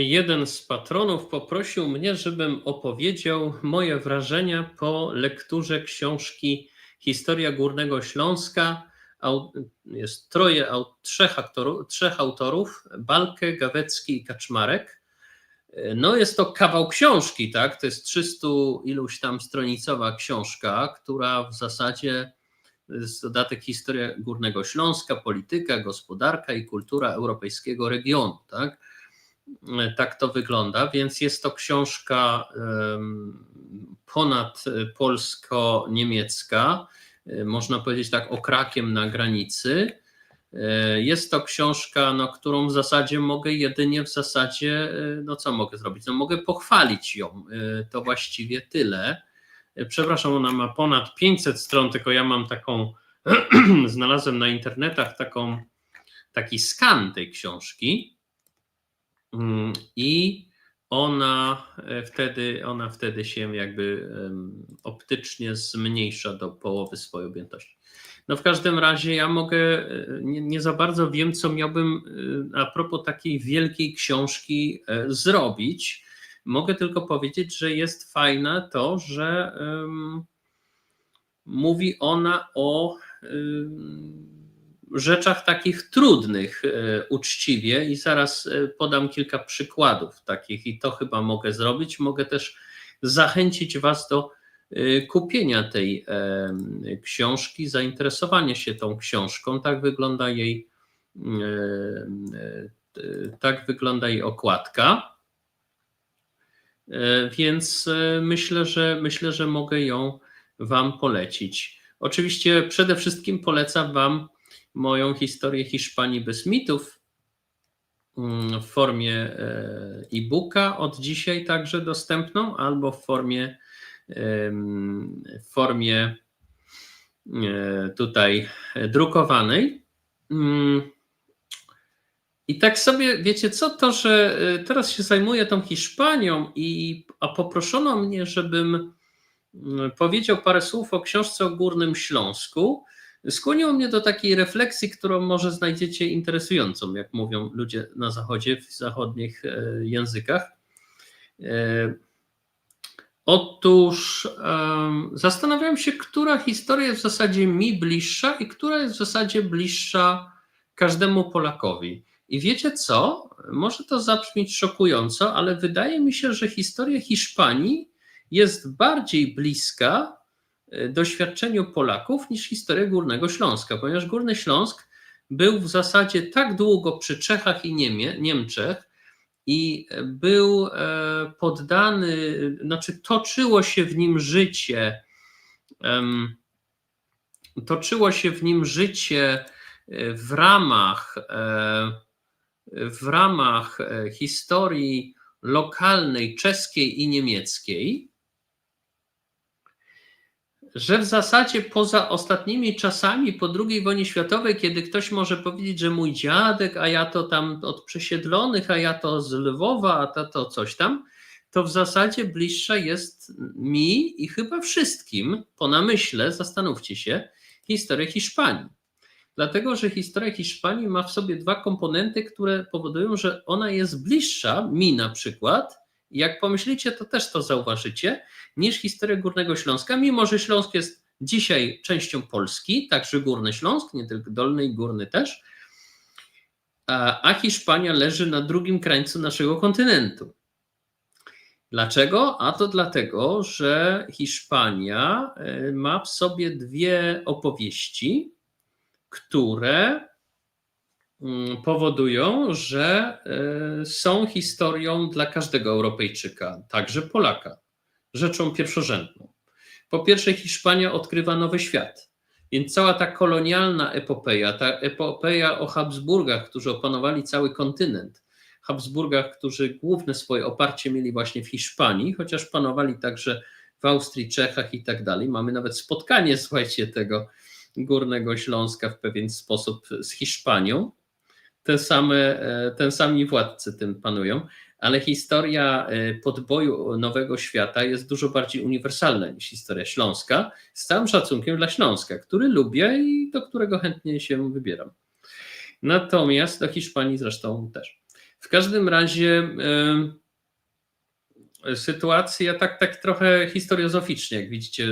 jeden z patronów poprosił mnie, żebym opowiedział moje wrażenia po lekturze książki Historia Górnego Śląska. Jest troje, trzech, aktorów, trzech autorów, Balkę, Gawecki i Kaczmarek. No jest to kawał książki, tak? To jest 300 iluś tam stronicowa książka, która w zasadzie jest dodatek historia Górnego Śląska, polityka, gospodarka i kultura europejskiego regionu, tak? Tak to wygląda, więc jest to książka ponad polsko-niemiecka, e, można powiedzieć tak okrakiem na granicy. E, Jest to książka, no, którą w zasadzie mogę jedynie w zasadzie, e, no co mogę zrobić? No mogę pochwalić ją. E, To właściwie tyle. E, Przepraszam, ona ma ponad 500 stron, tylko ja mam taką, znalazłem na internetach taką, taki skan tej książki. Mm, I ona e, wtedy, ona wtedy się jakby optycznie zmniejsza do połowy swojej objętości. No w każdym razie ja mogę, e, nie, nie za bardzo wiem, co miałbym e, a propos takiej wielkiej książki zrobić. Mogę tylko powiedzieć, że jest fajne to, że em, mówi ona o em, rzeczach takich trudnych e, uczciwie i zaraz e, podam kilka przykładów takich i to chyba mogę zrobić. Mogę też zachęcić Was do e, kupienia tej książki, zainteresowania się tą książką. Tak wygląda jej tak wygląda jej okładka. Więc myślę, że myślę, że mogę ją Wam polecić. Oczywiście przede wszystkim polecam Wam moją historię Hiszpanii bez mitów mm, w formie e, e-booka od dzisiaj także dostępną, albo w formie w formie e, tutaj drukowanej. Mm. I tak sobie, wiecie co, to, że e, teraz się zajmuję tą Hiszpanią i a poproszono mnie, żebym mm, powiedział parę słów o książce o Górnym Śląsku, skłoniło mnie do takiej refleksji, którą może znajdziecie interesującą, jak mówią ludzie na zachodzie, w zachodnich e, językach. E, Otóż em, zastanawiałem się, która historia jest w zasadzie mi bliższa i która jest w zasadzie bliższa każdemu Polakowi. I wiecie co? Może to zabrzmieć szokująco, ale wydaje mi się, że historia Hiszpanii jest bardziej bliska doświadczeniu Polaków niż historia Górnego Śląska, ponieważ Górny Śląsk był w zasadzie tak długo przy Czechach i Niemie, Niemczech i był e, poddany, znaczy toczyło się w nim życie, toczyło się w nim życie e, w ramach, e, w ramach e, historii lokalnej czeskiej i niemieckiej że w zasadzie poza ostatnimi czasami po II wojnie światowej, kiedy ktoś może powiedzieć, że mój dziadek, a ja to tam od przesiedlonych, a ja to z Lwowa, a to, to coś tam, to w zasadzie bliższa jest mi i chyba wszystkim, po namyśle, zastanówcie się, historia Hiszpanii. Dlatego, że historia Hiszpanii ma w sobie dwa komponenty, które powodują, że ona jest bliższa mi na przykład, jak pomyślicie, to też to zauważycie, niż historia Górnego Śląska, mimo że Śląsk jest dzisiaj częścią Polski, także Górny Śląsk, nie tylko Dolny i Górny też, a, Hiszpania leży na drugim krańcu naszego kontynentu. Dlaczego? A to dlatego, że Hiszpania e, ma w sobie dwie opowieści, które powodują, że e, są historią dla każdego Europejczyka, także Polaka rzeczą pierwszorzędną. Po pierwsze, Hiszpania odkrywa nowy świat, więc cała ta kolonialna epopeja, ta epopeja o Habsburgach, którzy opanowali cały kontynent, Habsburgach, którzy główne swoje oparcie mieli właśnie w Hiszpanii, chociaż panowali także w Austrii, Czechach i tak dalej. Mamy nawet spotkanie, słuchajcie, tego Górnego Śląska w pewien sposób z Hiszpanią. Te same, e, ten sami władcy tym panują ale historia e, podboju Nowego Świata jest dużo bardziej uniwersalna niż historia Śląska, z całym szacunkiem dla Śląska, który lubię i do którego chętnie się wybieram. Natomiast do Hiszpanii zresztą też. W każdym razie sytuacja tak, tak trochę historiozoficznie, jak widzicie.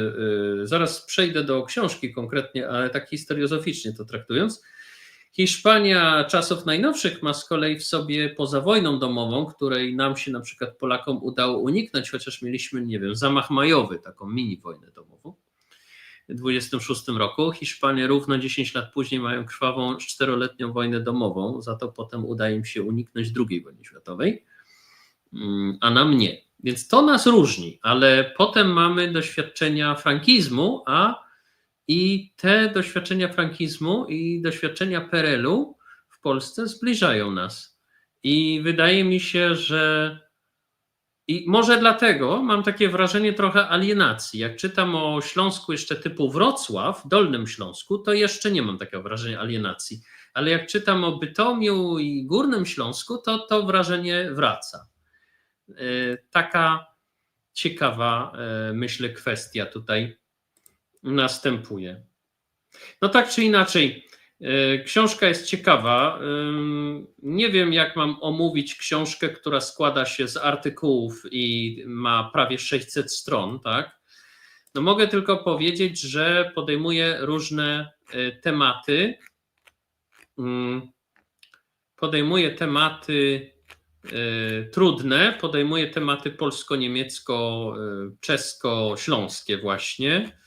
Zaraz przejdę do książki konkretnie, ale tak historiozoficznie to traktując. Hiszpania czasów najnowszych ma z kolei w sobie poza wojną domową, której nam się na przykład Polakom udało uniknąć, chociaż mieliśmy, nie wiem, zamach majowy, taką mini wojnę domową. W 26 roku. Hiszpanie równo 10 lat później mają krwawą czteroletnią wojnę domową, za to potem udaje im się uniknąć II wojny światowej, mm, a nam nie. Więc to nas różni, ale potem mamy doświadczenia frankizmu, a i te doświadczenia frankizmu i doświadczenia PRL-u w Polsce zbliżają nas. I wydaje mi się, że. I może dlatego mam takie wrażenie trochę alienacji. Jak czytam o Śląsku jeszcze typu Wrocław, Dolnym Śląsku, to jeszcze nie mam takiego wrażenia alienacji. Ale jak czytam o Bytomiu i Górnym Śląsku, to to wrażenie wraca. E, taka ciekawa, e, myślę, kwestia tutaj następuje. No tak czy inaczej, e, książka jest ciekawa. Nie wiem, jak mam omówić książkę, która składa się z artykułów i ma prawie 600 stron, tak? No mogę tylko powiedzieć, że podejmuje różne e, tematy. Podejmuje tematy e, trudne, podejmuje tematy polsko-niemiecko-czesko-śląskie właśnie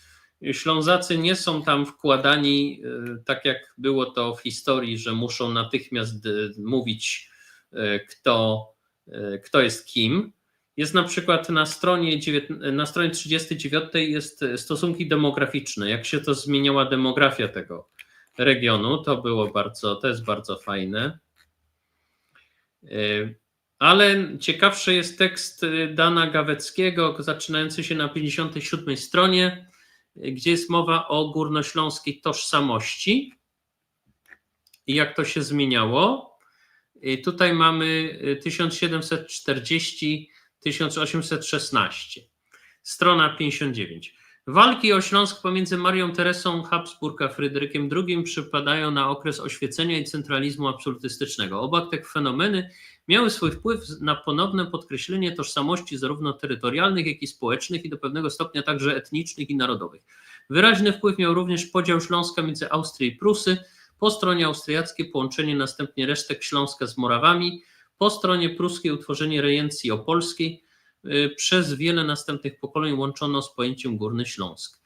Ślązacy nie są tam wkładani e, tak jak było to w historii, że muszą natychmiast e, mówić, e, kto, kto jest kim. Jest na przykład na stronie, na stronie 39 jest stosunki demograficzne, jak się to zmieniała demografia tego regionu. To było bardzo, to jest bardzo fajne. Ale ciekawszy jest tekst Dana Gaweckiego, zaczynający się na 57 stronie gdzie jest mowa o górnośląskiej tożsamości i jak to się zmieniało. Tutaj mamy 1740-1816, strona 59. Walki o Śląsk pomiędzy Marią Teresą Habsburg a Fryderykiem II przypadają na okres oświecenia i centralizmu absolutystycznego. Oba te fenomeny miały swój wpływ na ponowne podkreślenie tożsamości zarówno terytorialnych, jak i społecznych i do pewnego stopnia także etnicznych i narodowych. Wyraźny wpływ miał również podział Śląska między Austrię i Prusy, po stronie austriackiej połączenie następnie resztek Śląska z Morawami, po stronie pruskiej utworzenie rejencji opolskiej, y, przez wiele następnych pokoleń łączono z pojęciem Górny Śląsk.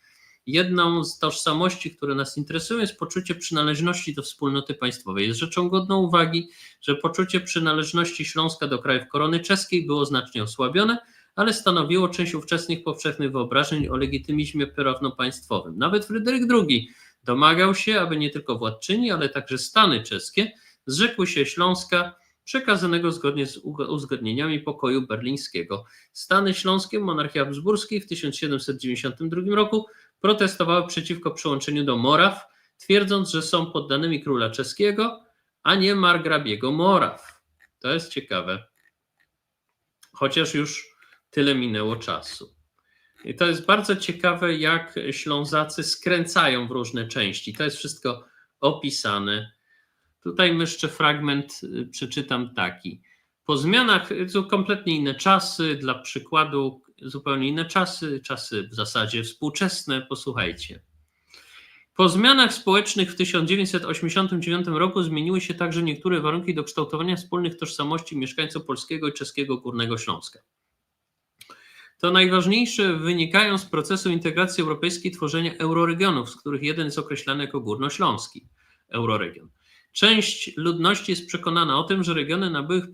Jedną z tożsamości, które nas interesują, jest poczucie przynależności do wspólnoty państwowej. Jest rzeczą godną uwagi, że poczucie przynależności Śląska do krajów korony czeskiej było znacznie osłabione, ale stanowiło część ówczesnych powszechnych wyobrażeń o legitymizmie prawno-państwowym. Nawet Fryderyk II domagał się, aby nie tylko władczyni, ale także Stany czeskie zrzekły się Śląska przekazanego zgodnie z uzgodnieniami pokoju berlińskiego. Stany Śląskie monarchii habsburskiej w 1792 roku protestowały przeciwko przyłączeniu do Moraw, twierdząc, że są poddanymi króla czeskiego, a nie margrabiego Moraw. To jest ciekawe. Chociaż już tyle minęło czasu. I to jest bardzo ciekawe, jak Ślązacy skręcają w różne części. To jest wszystko opisane. Tutaj jeszcze fragment y, przeczytam taki. Po zmianach, są kompletnie inne czasy, dla przykładu zupełnie inne czasy, czasy w zasadzie współczesne. Posłuchajcie. Po zmianach społecznych w 1989 roku zmieniły się także niektóre warunki do kształtowania wspólnych tożsamości mieszkańców polskiego i czeskiego Górnego Śląska. To najważniejsze wynikają z procesu integracji europejskiej tworzenia euroregionów, z których jeden jest określany jako górnośląski euroregion. Część ludności jest przekonana o tym, że regiony na byłych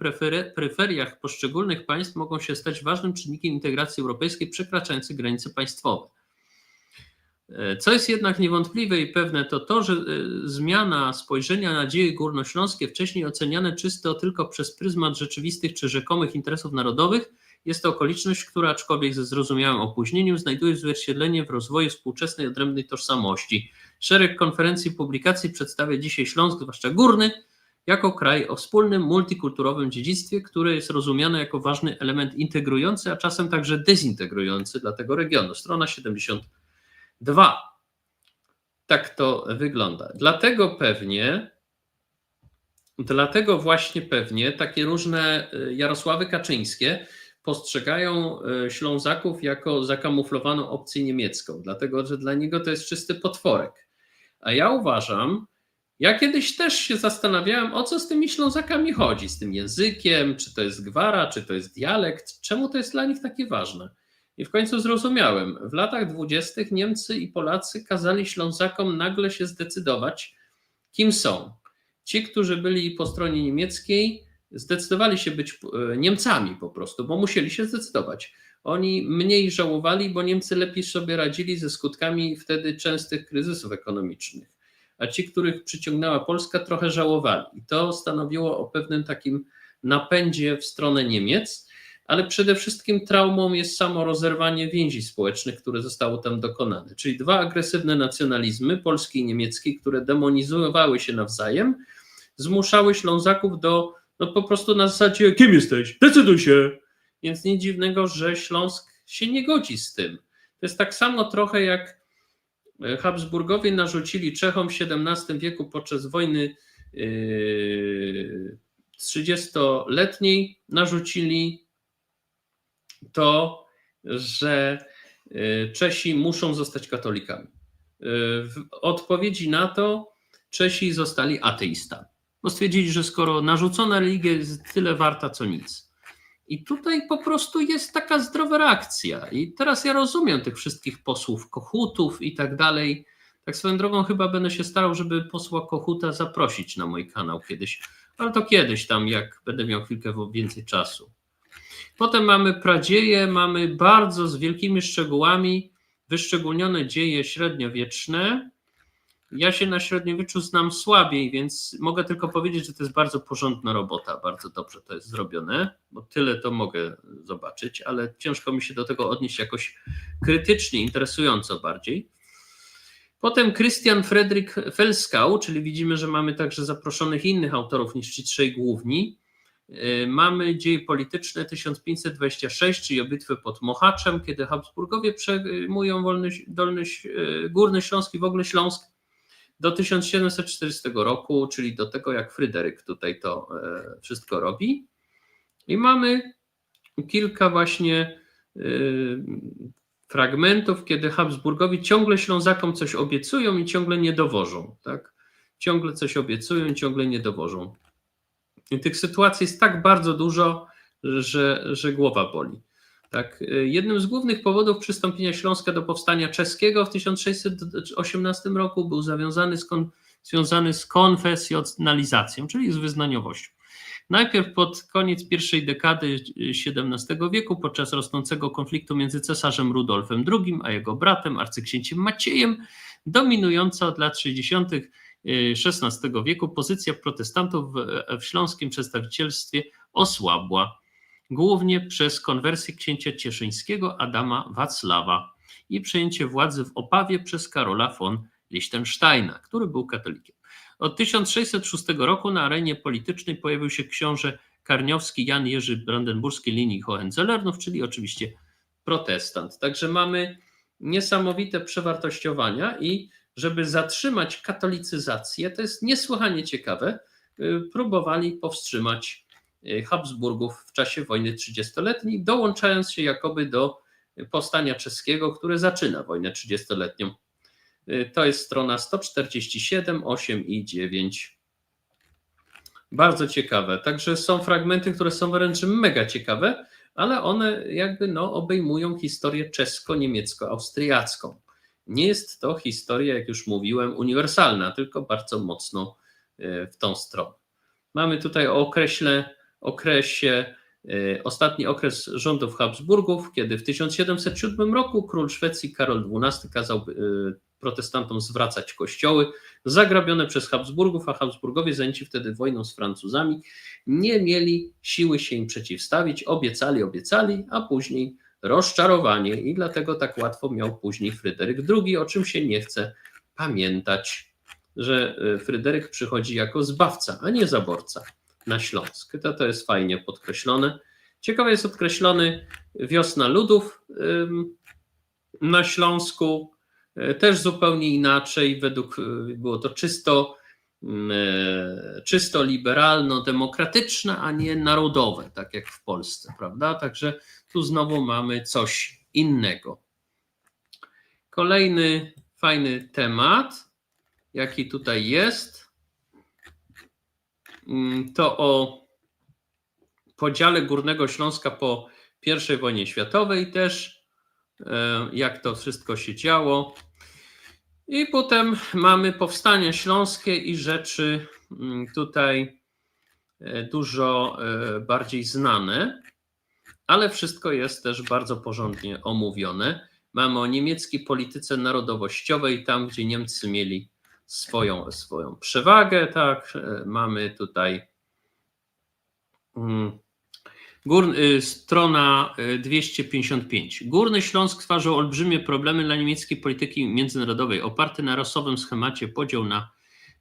peryferiach poszczególnych państw mogą się stać ważnym czynnikiem integracji europejskiej przekraczający granice państwowe. Co jest jednak niewątpliwe i pewne, to to, że e, zmiana spojrzenia na dzieje górnośląskie, wcześniej oceniane czysto tylko przez pryzmat rzeczywistych czy rzekomych interesów narodowych, jest to okoliczność, która aczkolwiek ze zrozumiałym opóźnieniem znajduje zwierciedlenie w rozwoju współczesnej odrębnej tożsamości. Szereg konferencji i publikacji przedstawia dzisiaj Śląsk, zwłaszcza Górny, jako kraj o wspólnym multikulturowym dziedzictwie, które jest rozumiane jako ważny element integrujący, a czasem także dezintegrujący dla tego regionu. Strona 72. Tak to wygląda. Dlatego pewnie Dlatego właśnie pewnie takie różne y, Jarosławy Kaczyńskie postrzegają y, Ślązaków jako zakamuflowaną opcję niemiecką, dlatego że dla niego to jest czysty potworek. A ja uważam, ja kiedyś też się zastanawiałem, o co z tymi Ślązakami chodzi, z tym językiem, czy to jest gwara, czy to jest dialekt, czemu to jest dla nich takie ważne. I w końcu zrozumiałem, w latach dwudziestych Niemcy i Polacy kazali Ślązakom nagle się zdecydować, kim są. Ci, którzy byli po stronie niemieckiej, zdecydowali się być e, Niemcami po prostu, bo musieli się zdecydować. Oni mniej żałowali, bo Niemcy lepiej sobie radzili ze skutkami wtedy częstych kryzysów ekonomicznych. A ci, których przyciągnęła Polska, trochę żałowali. I to stanowiło o pewnym takim napędzie w stronę Niemiec, ale przede wszystkim traumą jest samo rozerwanie więzi społecznych, które zostało tam dokonane. Czyli dwa agresywne nacjonalizmy, polski i niemiecki, które demonizowały się nawzajem, zmuszały Ślązaków do no po prostu na zasadzie kim jesteś? Decyduj się! Więc nic dziwnego, że Śląsk się nie godzi z tym. To jest tak samo trochę jak e, Habsburgowie narzucili Czechom w XVII wieku podczas wojny 30-letniej e, narzucili to, że e, Czesi muszą zostać katolikami. W odpowiedzi na to Czesi zostali ateistami bo stwierdzili, że skoro narzucona religia jest tyle warta, co nic. I tutaj po prostu jest taka zdrowa reakcja. I teraz ja rozumiem tych wszystkich posłów Kochutów i tak dalej. Tak swoją drogą chyba będę się starał, żeby posła Kochuta zaprosić na mój kanał kiedyś, ale to kiedyś tam, jak będę miał chwilkę więcej czasu. Potem mamy pradzieje, mamy bardzo z wielkimi szczegółami wyszczególnione dzieje średniowieczne, ja się na średniowieczu znam słabiej, więc mogę tylko powiedzieć, że to jest bardzo porządna robota, bardzo dobrze to jest zrobione, bo tyle to mogę zobaczyć, ale ciężko mi się do tego odnieść jakoś krytycznie, interesująco bardziej. Potem Christian Fredrik Felskau, czyli widzimy, że mamy także zaproszonych innych autorów niż ci trzej główni. Y, mamy dzieje polityczne 1526, czyli o pod Mohaczem, kiedy Habsburgowie przejmują wolny, dolny, y, Górny Śląsk i w ogóle Śląsk do 1740 roku, czyli do tego, jak Fryderyk tutaj to e, wszystko robi. I mamy kilka właśnie e, fragmentów, kiedy Habsburgowi ciągle Ślązakom coś obiecują i ciągle nie dowożą. Tak? Ciągle coś obiecują i ciągle nie dowożą. I tych sytuacji jest tak bardzo dużo, że, że głowa boli. Tak, y, jednym z głównych powodów przystąpienia Śląska do powstania czeskiego w 1618 roku był zawiązany z kon, związany z konfesjonalizacją, czyli z wyznaniowością. Najpierw pod koniec pierwszej dekady XVII wieku, podczas rosnącego konfliktu między cesarzem Rudolfem II a jego bratem, arcyksięciem Maciejem, dominująca od lat 60. XVI wieku pozycja protestantów w śląskim przedstawicielstwie osłabła głównie przez konwersję księcia cieszyńskiego Adama Wacława i przejęcie władzy w Opawie przez Karola von Liechtensteina, który był katolikiem. Od 1606 roku na arenie politycznej pojawił się książę karniowski Jan Jerzy Brandenburskiej linii Hohenzolernów, czyli oczywiście protestant. Także mamy niesamowite przewartościowania i żeby zatrzymać katolicyzację, to jest niesłychanie ciekawe, y, próbowali powstrzymać Habsburgów w czasie wojny 30-letniej, dołączając się jakoby do powstania czeskiego, które zaczyna wojnę 30-letnią. Y, to jest strona 147, 8 i 9. Bardzo ciekawe. Także są fragmenty, które są wręcz mega ciekawe, ale one jakby no, obejmują historię czesko-niemiecko-austriacką. Nie jest to historia, jak już mówiłem, uniwersalna, tylko bardzo mocno y, w tą stronę. Mamy tutaj o określe okresie, e, ostatni okres rządów Habsburgów, kiedy w 1707 roku król Szwecji Karol XII kazał e, protestantom zwracać kościoły zagrabione przez Habsburgów, a Habsburgowie zajęci wtedy wojną z Francuzami nie mieli siły się im przeciwstawić, obiecali, obiecali, a później rozczarowanie i dlatego tak łatwo miał później Fryderyk II, o czym się nie chce pamiętać, że e, Fryderyk przychodzi jako zbawca, a nie zaborca na Śląsk. To, to jest fajnie podkreślone. Ciekawe jest podkreślony wiosna ludów na Śląsku, e, też zupełnie inaczej, według, e, było to czysto e, czysto liberalno-demokratyczne, a nie narodowe, tak jak w Polsce, prawda? Także tu znowu mamy coś innego. Kolejny fajny temat, jaki tutaj jest, to o podziale Górnego Śląska po I wojnie światowej też, e, jak to wszystko się działo. I potem mamy powstanie śląskie i rzeczy mm, tutaj e, dużo e, bardziej znane, ale wszystko jest też bardzo porządnie omówione. Mamy o niemieckiej polityce narodowościowej, tam gdzie Niemcy mieli swoją, swoją przewagę, tak. Mamy tutaj mm, Gór, y, strona 255. Y, Górny Śląsk stwarzał olbrzymie problemy dla niemieckiej polityki międzynarodowej. Oparty na rasowym schemacie podział na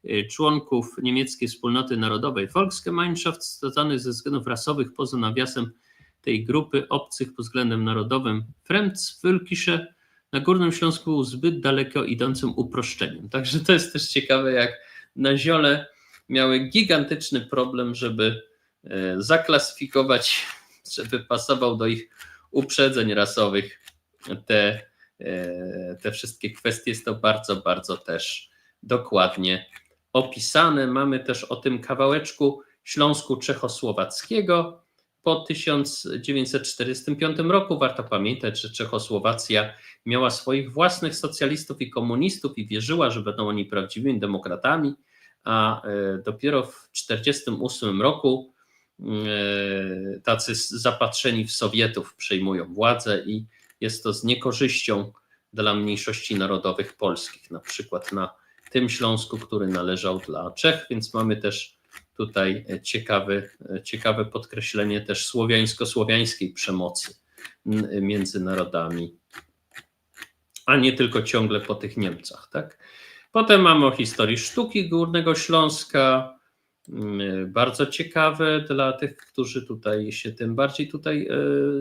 y, członków niemieckiej wspólnoty narodowej Volksgemeinschaft stosowany ze względów rasowych poza nawiasem tej grupy obcych pod względem narodowym Fremdsvölkische na Górnym Śląsku zbyt daleko idącym uproszczeniem. Także to jest też ciekawe, jak na ziole miały gigantyczny problem, żeby E, zaklasyfikować, żeby pasował do ich uprzedzeń rasowych te, e, te wszystkie kwestie. Jest to bardzo, bardzo też dokładnie opisane. Mamy też o tym kawałeczku Śląsku Czechosłowackiego po 1945 roku. Warto pamiętać, że Czechosłowacja miała swoich własnych socjalistów i komunistów i wierzyła, że będą oni prawdziwymi demokratami, a e, dopiero w 1948 roku E, tacy zapatrzeni w Sowietów przejmują władzę i jest to z niekorzyścią dla mniejszości narodowych polskich, na przykład na tym Śląsku, który należał dla Czech, więc mamy też tutaj ciekawe, ciekawe podkreślenie też słowiańsko-słowiańskiej przemocy między narodami, a nie tylko ciągle po tych Niemcach. Tak? Potem mamy o historii sztuki Górnego Śląska, bardzo ciekawe dla tych, którzy tutaj się tym bardziej tutaj e,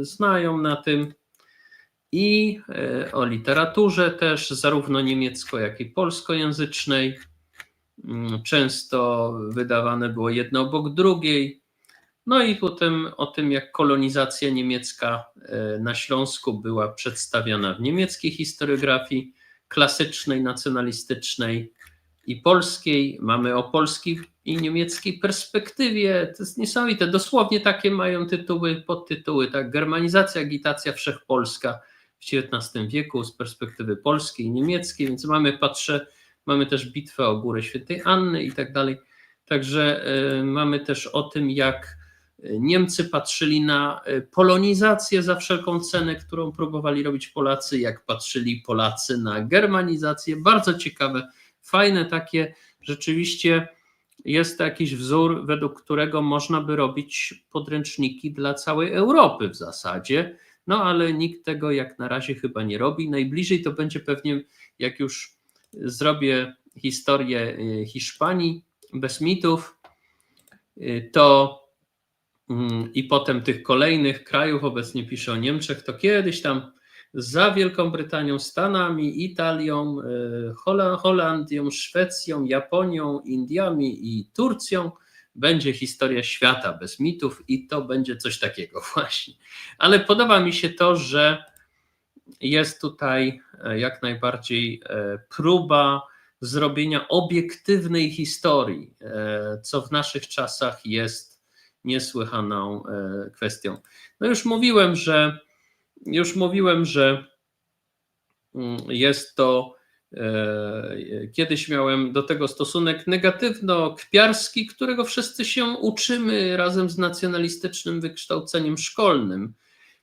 znają na tym. I e, o literaturze też, zarówno niemiecko, jak i polskojęzycznej. Mm, często wydawane było jedno obok drugiej. No i potem o tym, jak kolonizacja niemiecka e, na Śląsku była przedstawiana w niemieckiej historiografii klasycznej, nacjonalistycznej i polskiej. Mamy o polskiej i niemieckiej perspektywie. To jest niesamowite. Dosłownie takie mają tytuły, podtytuły, tak? Germanizacja, agitacja wszechpolska w XIX wieku z perspektywy polskiej i niemieckiej, więc mamy, patrzę, mamy też bitwę o Górę Świętej Anny i tak dalej. Także y, mamy też o tym, jak Niemcy patrzyli na y, polonizację za wszelką cenę, którą próbowali robić Polacy, jak patrzyli Polacy na germanizację. Bardzo ciekawe, fajne takie rzeczywiście jest jakiś wzór, według którego można by robić podręczniki dla całej Europy w zasadzie. No ale nikt tego jak na razie chyba nie robi. Najbliżej to będzie pewnie, jak już zrobię historię y, Hiszpanii bez mitów, y, to mm, i potem tych kolejnych krajów, obecnie piszę o Niemczech, to kiedyś tam za Wielką Brytanią, Stanami, Italią, e, Holandią, Szwecją, Japonią, Indiami i Turcją będzie historia świata bez mitów i to będzie coś takiego właśnie. Ale podoba mi się to, że jest tutaj e, jak najbardziej e, próba zrobienia obiektywnej historii, co w naszych czasach jest niesłychaną kwestią. No już mówiłem, że już mówiłem, że mm, jest to. E, kiedyś miałem do tego stosunek negatywno-kpiarski, którego wszyscy się uczymy razem z nacjonalistycznym wykształceniem szkolnym.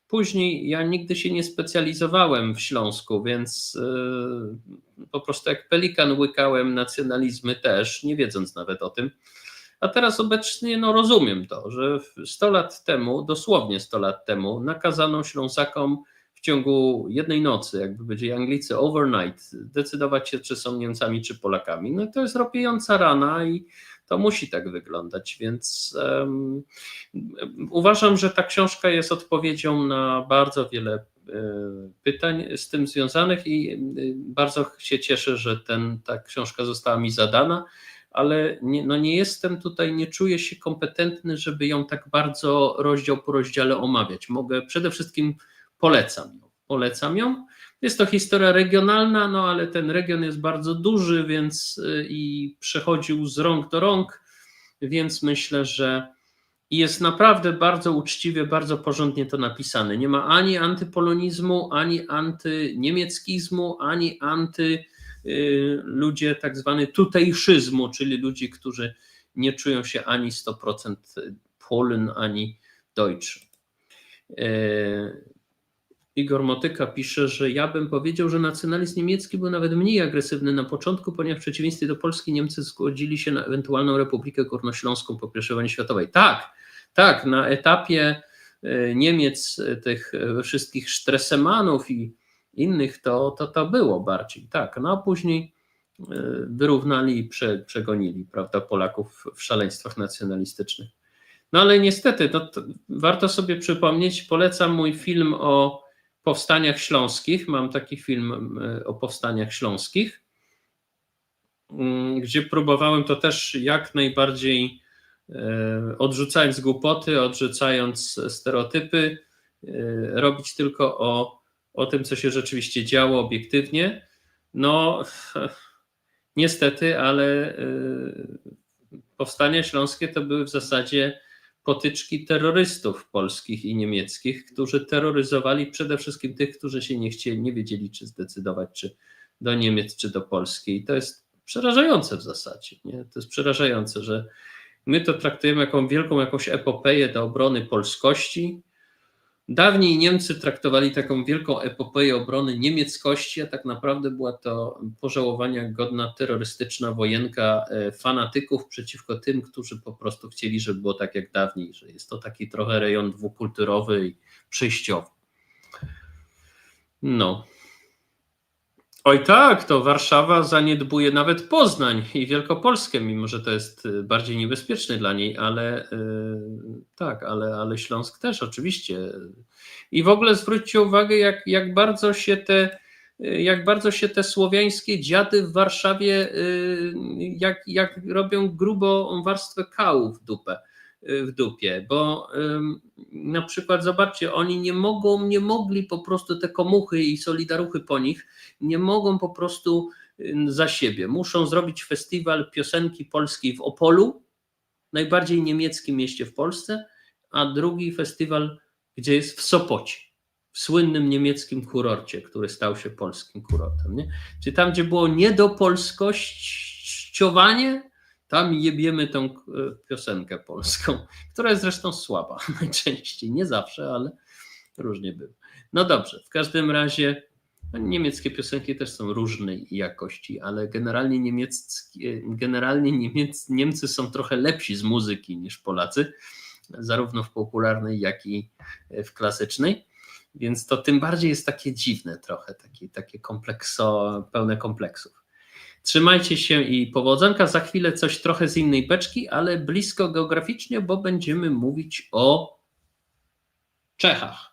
Później ja nigdy się nie specjalizowałem w Śląsku, więc e, po prostu jak pelikan łykałem nacjonalizmy też, nie wiedząc nawet o tym. A teraz obecnie no, rozumiem to, że 100 lat temu, dosłownie 100 lat temu, nakazano Ślązakom w ciągu jednej nocy, jakby byli Anglicy overnight, decydować się, czy są Niemcami, czy Polakami. No to jest ropiejąca rana i to musi tak wyglądać, więc um, uważam, że ta książka jest odpowiedzią na bardzo wiele e, pytań z tym związanych i e, bardzo się cieszę, że ten, ta książka została mi zadana ale nie, no nie jestem tutaj, nie czuję się kompetentny, żeby ją tak bardzo rozdział po rozdziale omawiać. Mogę, przede wszystkim polecam ją. Polecam ją. Jest to historia regionalna, no ale ten region jest bardzo duży, więc y, i przechodził z rąk do rąk, więc myślę, że jest naprawdę bardzo uczciwie, bardzo porządnie to napisane. Nie ma ani antypolonizmu, ani antyniemieckizmu, ani anty y, ludzie tak zwany tutejszyzmu, czyli ludzi, którzy nie czują się ani 100% Polen, ani Deutsch. Y, Igor Motyka pisze, że ja bym powiedział, że nacjonalizm niemiecki był nawet mniej agresywny na początku, ponieważ w przeciwieństwie do Polski Niemcy zgodzili się na ewentualną Republikę Górnośląską po I wojnie światowej. Tak, tak, na etapie y, Niemiec, y, tych y, wszystkich Stresemanów i innych, to, to to było bardziej, tak. No a później wyrównali i prze, przegonili, prawda, Polaków w szaleństwach nacjonalistycznych. No ale niestety, to, to warto sobie przypomnieć, polecam mój film o powstaniach śląskich. Mam taki film o powstaniach śląskich, mm, gdzie próbowałem to też jak najbardziej e, odrzucając głupoty, odrzucając stereotypy, e, robić tylko o, o tym, co się rzeczywiście działo obiektywnie. No, niestety, ale e, powstania śląskie to były w zasadzie potyczki terrorystów polskich i niemieckich, którzy terroryzowali przede wszystkim tych, którzy się nie chcieli, nie wiedzieli, czy zdecydować, czy do Niemiec, czy do Polski. I to jest przerażające w zasadzie. Nie? To jest przerażające, że my to traktujemy jako wielką jakąś epopeję do obrony polskości, Dawniej Niemcy traktowali taką wielką epopeję obrony niemieckości, a tak naprawdę była to pożałowania godna terrorystyczna wojenka e, fanatyków przeciwko tym, którzy po prostu chcieli, żeby było tak jak dawniej, że jest to taki trochę rejon dwukulturowy i przejściowy. No. Oj tak, to Warszawa zaniedbuje nawet Poznań i Wielkopolskę, mimo że to jest y, bardziej niebezpieczne dla niej, ale yy, tak, ale, ale Śląsk też oczywiście. I w ogóle zwróćcie uwagę, jak, jak bardzo się te y, jak bardzo się te słowiańskie dziady w Warszawie, y, jak, jak robią grubą warstwę kału w dupę w dupie, bo na przykład zobaczcie, oni nie mogą, nie mogli po prostu te komuchy i solidaruchy po nich, nie mogą po prostu za siebie. Muszą zrobić festiwal piosenki polskiej w Opolu, najbardziej niemieckim mieście w Polsce, a drugi festiwal, gdzie jest w Sopocie, w słynnym niemieckim kurorcie, który stał się polskim kurortem. Nie? Czyli tam, gdzie było niedopolskościowanie, tam jebiemy tą e, piosenkę polską, która jest zresztą słaba najczęściej, nie zawsze, ale różnie było. No dobrze, w każdym razie no, niemieckie piosenki też są różnej jakości, ale generalnie, generalnie Niemiec, Niemcy są trochę lepsi z muzyki niż Polacy, zarówno w popularnej, jak i w klasycznej. Więc to tym bardziej jest takie dziwne trochę, takie, takie komplekso, pełne kompleksów. Trzymajcie się i powodzonka. Za chwilę coś trochę z innej beczki, ale blisko geograficznie, bo będziemy mówić o Czechach.